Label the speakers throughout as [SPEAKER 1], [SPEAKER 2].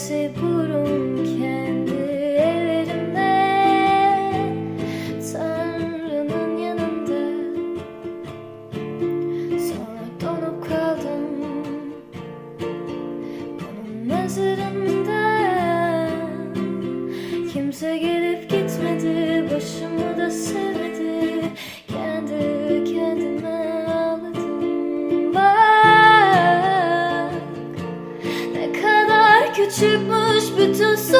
[SPEAKER 1] Sepurum kendi ellerimle Tanrı'nın yanında Sonra donup kaldım. Bunun nasıl hospital. So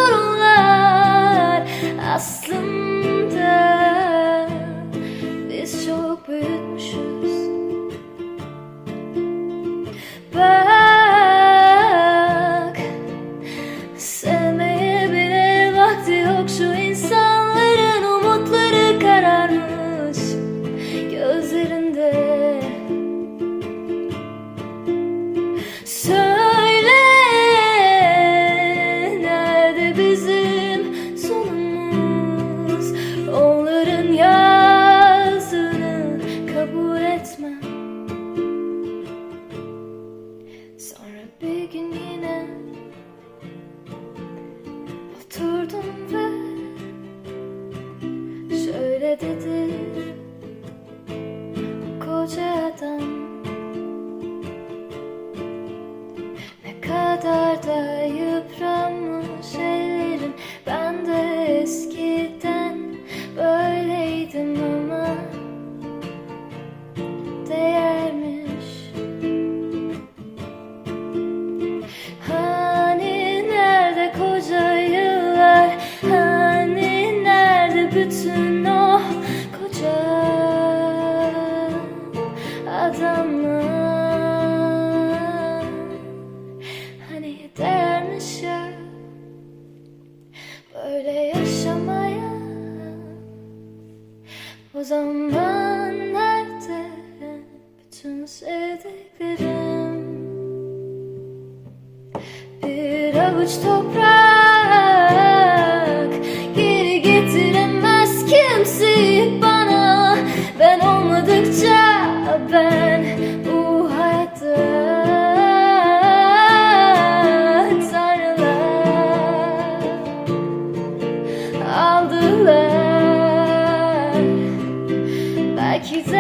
[SPEAKER 1] dedi koca adam. Ne kadar da yıpranmış ellerim. Ben de eskiden böyleydim ama Değermiş. Hani nerede koca yıllar? Hani nerede bütün Böyle yaşamaya. O zaman nerede bütün sevdiklerim bir avuç toprak 妻子